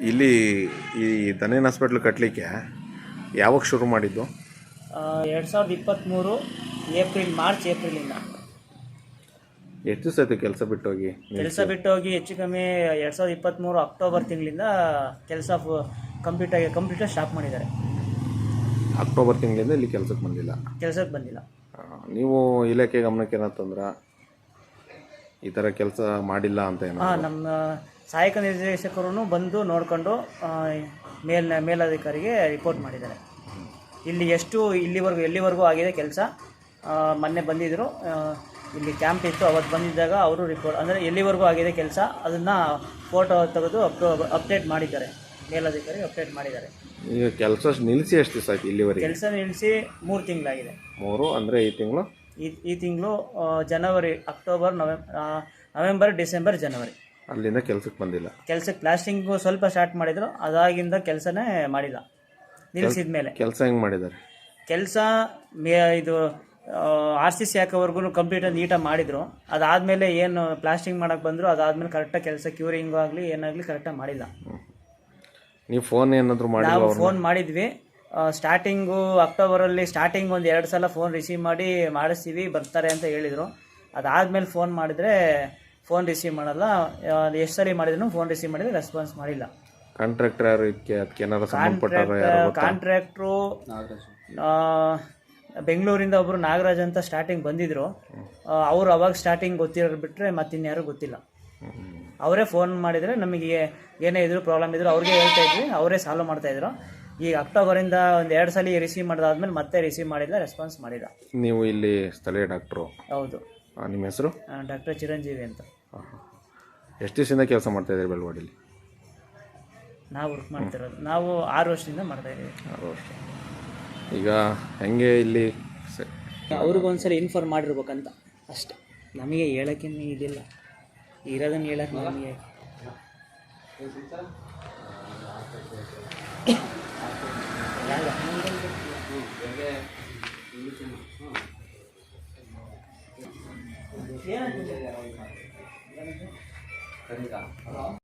ಇಲ್ಲಿ ಈ ದನೇನ್ ಹಾಸ್ಪಿಟ್ಲ್ ಕಟ್ಟಲಿಕ್ಕೆ ಯಾವಾಗ ಶುರು ಮಾಡಿದ್ದು? ಎರಡು ಸಾವಿರದ ಇಪ್ಪತ್ತ್ಮೂರು ಏಪ್ರಿಲ್ ಮಾರ್ಚ್ ಏಪ್ರಿಲಿಂದ. ಎಷ್ಟು ದಿವಸ ಆಯ್ತು ಕೆಲಸ ಬಿಟ್ಟೋಗಿ? ಕೆಲಸ ಬಿಟ್ಟು ಹೋಗಿ ಹೆಚ್ಚು ಕಮ್ಮಿ ಎರಡು ಸಾವಿರದ ಇಪ್ಪತ್ತ್ಮೂರು ಅಕ್ಟೋಬರ್ ತಿಂಗಳಿಂದ ಕೆಲಸ ಕಂಪ್ಲೀಟ್ ಆಗಿ ಕಂಪ್ಲೀಟ್ ಸ್ಟಾಪ್ ಮಾಡಿದ್ದಾರೆ. ಅಕ್ಟೋಬರ್ ತಿಂಗಳಿಂದ ಇಲ್ಲಿ ಕೆಲಸಕ್ಕೆ ಬಂದಿಲ್ಲ? ಕೆಲಸಕ್ಕೆ ಬಂದಿಲ್ಲ. ಆ, ನೀವು ಇಲಾಖೆ ಗಮನಕ್ಕೆ ಏನಂತಂದ್ರ ಈ ಥರ ಕೆಲಸ ಮಾಡಿಲ್ಲ ಅಂತ ಏನೋ ಹಾಂ ನಮ್ಮ ಸಹಾಯಕ ನಿರ್ದೇಶಕರು ಬಂದು ನೋಡಿಕೊಂಡು ಮೇಲ್ ಮೇಲಧಿಕಾರಿಗೆ ರಿಪೋರ್ಟ್ ಮಾಡಿದ್ದಾರೆ. ಇಲ್ಲಿ ಎಷ್ಟು ಇಲ್ಲಿವರೆಗೂ ಎಲ್ಲಿವರೆಗೂ ಆಗಿದೆ ಕೆಲಸ? ಮೊನ್ನೆ ಬಂದಿದ್ದರು ಇಲ್ಲಿ ಕ್ಯಾಂಪ್ ಇತ್ತು. ಅವತ್ತು ಬಂದಿದ್ದಾಗ ಅವರು ರಿಪೋರ್ಟ್ ಅಂದರೆ ಎಲ್ಲಿವರೆಗೂ ಆಗಿದೆ ಕೆಲಸ? ಅದನ್ನು ಫೋಟೋ ತೆಗೆದು ಅಪ್ಡೇಟ್ ಮಾಡಿದ್ದಾರೆ. ಮೇಲಧಿಕಾರಿ ಅಪ್ಡೇಟ್ ಮಾಡಿದ್ದಾರೆ. ಈಗ ಕೆಲಸ ನಿಲ್ಲಿಸಿ ಎಷ್ಟು ದಿವಸ ಆಯ್ತು ಇಲ್ಲಿವರೆಗೆ? ಕೆಲಸ ನಿಲ್ಲಿಸಿ ಮೂರು ತಿಂಗಳಾಗಿದೆ. ಮೂರು ಅಂದರೆ ಈ ತಿಂಗಳು? ಈ ಈ ತಿಂಗಳು ಜನವರಿ ಅಕ್ಟೋಬರ್ ನವೆಂ ನವೆಂಬರ್ ಡಿಸೆಂಬರ್ ಜನವರಿ. ಅಲ್ಲಿಂದ ಕೆಲಸಕ್ಕೆ ಬಂದಿಲ್ಲ. ಕೆಲಸಕ್ಕೆ ಪ್ಲಾಸ್ಟಿಂಗ್ ಸ್ವಲ್ಪ ಸ್ಟಾರ್ಟ್ ಮಾಡಿದ್ರು ಅದಾಗಿಂದ ಕೆಲಸನೇ ಮಾಡಿಲ್ಲ. ನಿಲ್ಸಿದ ಮೇಲೆ. ಕೆಲಸ ಹೆಂಗ್ ಮಾಡಿದ್ದಾರೆ? ಕೆಲಸ ಮೇ ಇದು ಆರ್ ಸಿ ಸಿ ಹಾಕೋವರೆಗೂ ಕಂಪ್ಲೀಟ್ ನೀಟಾಗಿ ಮಾಡಿದ್ರು. ಅದಾದ್ಮೇಲೆ ಏನು ಪ್ಲಾಸ್ಟಿಂಗ್ ಮಾಡಕ್ ಬಂದ್ರು ಅದಾದ್ಮೇಲೆ ಕರೆಕ್ಟಾಗಿ ಕೆಲಸ ಕ್ಯೂರಿಂಗು ಆಗಲಿ ಏನಾಗಲಿ ಕರೆಕ್ಟಾಗಿ ಮಾಡಿಲ್ಲ. ನೀವು ಫೋನ್ ಏನಾದರೂ ಮಾಡಿ ನಾವು ಫೋನ್ ಮಾಡಿದ್ವಿ. ಸ್ಟಾರ್ಟಿಂಗು ಅಕ್ಟೋಬರಲ್ಲಿ ಸ್ಟಾರ್ಟಿಂಗ್ ಒಂದು ಎರಡು ಸಲ ಫೋನ್ ರಿಸೀವ್ ಮಾಡಿ ಮಾಡಿಸ್ತೀವಿ ಬರ್ತಾರೆ ಅಂತ ಹೇಳಿದರು. ಅದಾದ್ಮೇಲೆ ಫೋನ್ ಮಾಡಿದರೆ ಫೋನ್ ರಿಸೀವ್ ಮಾಡಲ್ಲ. ಎಷ್ಟು ಸರಿ ಮಾಡಿದ್ರು ಫೋನ್ ರಿಸೀವ್ ಮಾಡಿದ್ರೆ ರೆಸ್ಪಾನ್ಸ್ ಮಾಡಿಲ್ಲ. ಕಾಂಟ್ರಾಕ್ಟರ್ ಯಾರು ಇದಕ್ಕೆ ಅದಕ್ಕೆ ಏನಾರು ಸಂಬಂಧಪಟ್ಟಾರ ಯಾರು ಗೊತ್ತಾ? ಕಾಂಟ್ರಾಕ್ಟ್ರು ಬೆಂಗಳೂರಿಂದ ಒಬ್ರು ನಾಗರಾಜ್ ಅಂತ ಸ್ಟಾರ್ಟಿಂಗ್ ಬಂದಿದ್ರು. ಅವರು ಅವಾಗ ಸ್ಟಾರ್ಟಿಂಗ್ ಗೊತ್ತಿರೋರು ಬಿಟ್ರೆ ಮತ್ತಿನ್ಯಾರು ಗೊತ್ತಿಲ್ಲ. ಅವರೇ ಫೋನ್ ಮಾಡಿದರೆ ನಮಗೆ ಏನೇ ಇದ್ರು ಪ್ರಾಬ್ಲಮ್ ಇದ್ರು ಅವ್ರಿಗೆ ಹೇಳ್ತಾ ಇದ್ವಿ ಅವರೇ ಸಾಲ್ವ್ ಮಾಡ್ತಾ ಇದ್ರು. ಈಗ ಅಕ್ಟೋಬರಿಂದ ಒಂದು ಎರಡು ಸಲ ರಿಸೀವ್ ಮಾಡಿದಾದ್ಮೇಲೆ ಮತ್ತೆ ರಿಸೀವ್ ಮಾಡಿಲ್ಲ ರೆಸ್ಪಾನ್ಸ್ ಮಾಡಿಲ್ಲ. ನೀವು ಇಲ್ಲಿ ಸ್ಥಳೀಯ ಡಾಕ್ಟ್ರು ಹೌದು. ನಿಮ್ಮ ಹೆಸರು? ಡಾಕ್ಟರ್ ಚಿರಂಜೀವಿ ಅಂತ. ಎಷ್ಟು ದಿವಸದಿಂದ ಕೆಲಸ ಮಾಡ್ತಾ ಇದ್ದೀರಿ ಬೆಳವಾಡಿಲಿ ನಾವು ವರ್ಕ್ ಮಾಡ್ತಿರೋದು. ನಾವು ಆರು ವರ್ಷದಿಂದ ಮಾಡ್ತಾ ಇದ್ದೀವಿ. ಆರು ವರ್ಷ. ಈಗ ಹೆಂಗೆ ಇಲ್ಲಿ ಸ- ಅವ್ರಿಗೊಂದ್ಸರಿ ಇನ್ಫಾರ್ಮ್ ಮಾಡಿರ್ಬೇಕಂತ. ಅಷ್ಟೆ. ನಮಗೆ ಹೇಳೋಕ್ಕೆ ಇದಿಲ್ಲ. ಇರೋದನ್ನು ಹೇಳಕ್ಕೆ ನಮಗೆ 可以的好